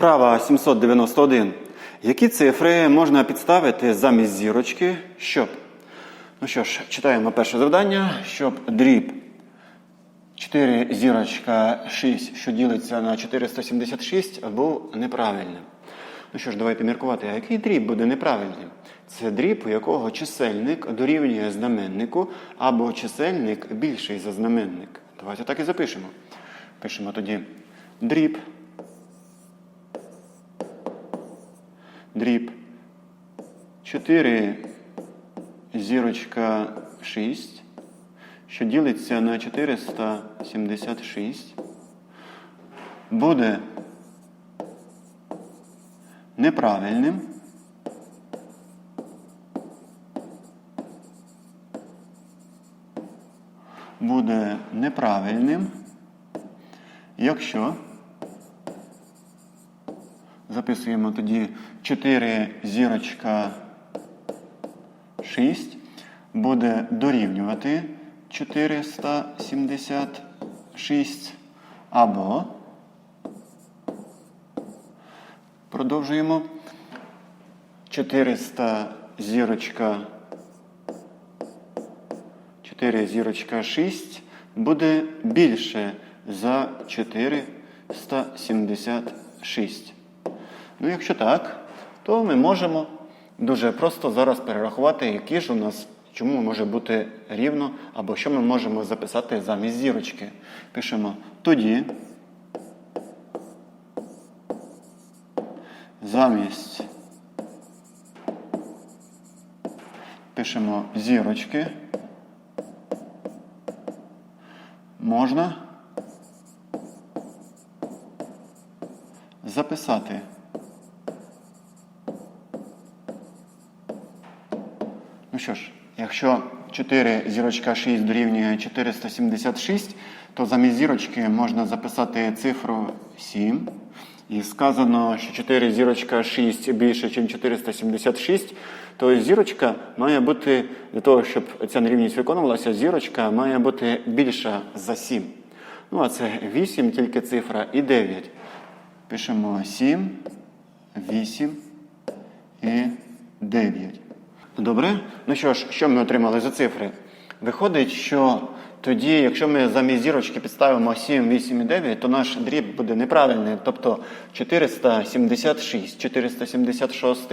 Вправа 791. Які цифри можна підставити замість зірочки, щоб. Ну що ж, читаємо перше завдання, щоб дріб 4 зірочка 6, що ділиться на 476, був неправильним. Ну що ж, давайте міркувати, а який дріб буде неправильним? Це дріб, у якого чисельник дорівнює знаменнику, або чисельник більший за знаменник. Давайте так і запишемо. Пишемо тоді дріб. Дріб. 4 зірочка 6, що ділиться на 476, буде неправильним. Буде неправильним, якщо записуємо тоді 4 зірочка. 6 буде дорівнювати 476 або продовжуємо. 400 зірочка. 4 зірочка 6 буде більше за 476. Ну, якщо так, то ми можемо дуже просто зараз перерахувати, які ж у нас, чому може бути рівно, або що ми можемо записати замість зірочки. Пишемо тоді. Замість пишемо зірочки. Можна записати. Що ж, якщо 4 зірочка 6 дорівнює 476, то замість зірочки можна записати цифру 7. І сказано, що 4 зірочка 6 більше, ніж 476, то зірочка має бути, для того, щоб ця нерівність виконувалася, зірочка має бути більша за 7. Ну, а це 8, тільки цифра і 9. Пишемо 7, 8 і 9. Добре? Ну що ж, що ми отримали за цифри? Виходить, що тоді, якщо ми замість зірочки підставимо 7, 8 і 9, то наш дріб буде неправильний. Тобто 476, 476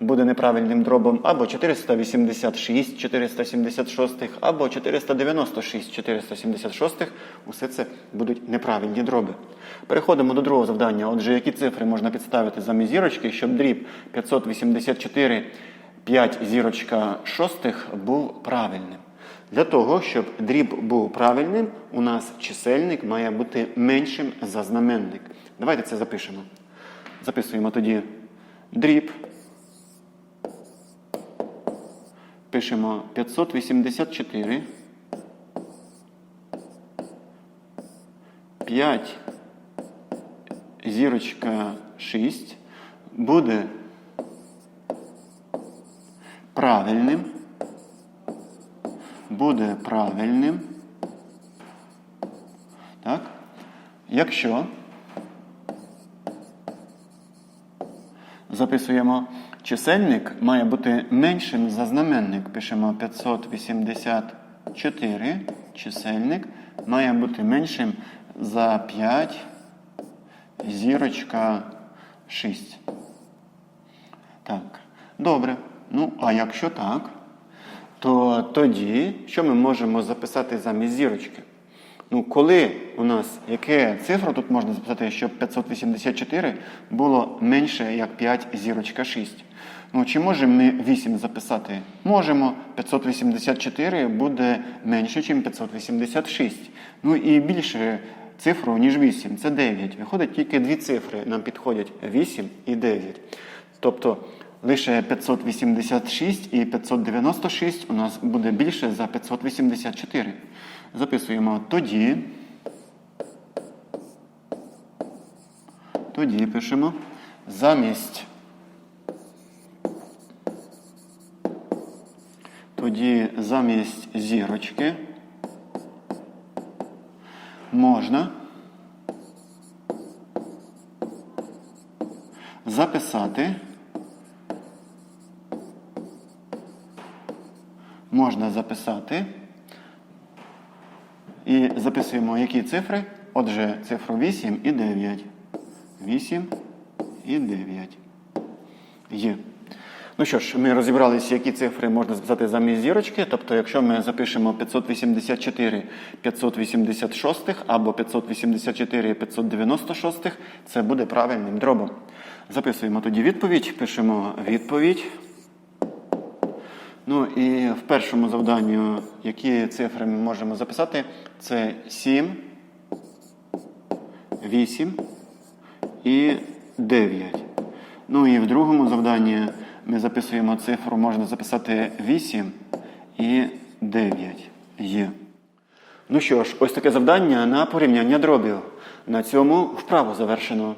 буде неправильним дробом, або 486, 476, або 496, 476. Усе це будуть неправильні дроби. Переходимо до другого завдання. Отже, які цифри можна підставити замість зірочки, щоб дріб 584 5 зірочка шостих був правильним. Для того, щоб дріб був правильним, у нас чисельник має бути меншим за знаменник. Давайте це запишемо. Записуємо тоді дріб. Пишемо 584. 5 зірочка 6 буде правильним. Буде правильним. Так? Якщо записуємо чисельник має бути меншим за знаменник. Пишемо 584. Чисельник має бути меншим за 5 зірочка 6. Так. Добре. Ну, а якщо так, то тоді що ми можемо записати замість зірочки? Ну, коли у нас яке цифру тут можна записати, щоб 584 було менше, як 5 зірочка 6? Ну, чи можемо ми 8 записати? Можемо. 584 буде менше, ніж 586. Ну і більше цифру, ніж 8. Це 9. Виходить, тільки дві цифри нам підходять 8 і 9. Тобто лише 586 і 596 у нас буде більше за 584. Записуємо тоді. Тоді пишемо замість. Тоді замість зірочки можна записати. Можна записати. І записуємо які цифри. Отже, цифру 8 і 9. 8 і 9. Є. Ну що ж, ми розібралися, які цифри можна записати замість зірочки. Тобто, якщо ми запишемо 584 586 або 584 596, це буде правильним дробом. Записуємо тоді відповідь, пишемо відповідь. Ну і в першому завданню, які цифри ми можемо записати, це 7, 8 і 9. Ну і в другому завданні ми записуємо цифру, можна записати 8 і 9 є. Ну що ж, ось таке завдання на порівняння дробів. На цьому вправу завершено.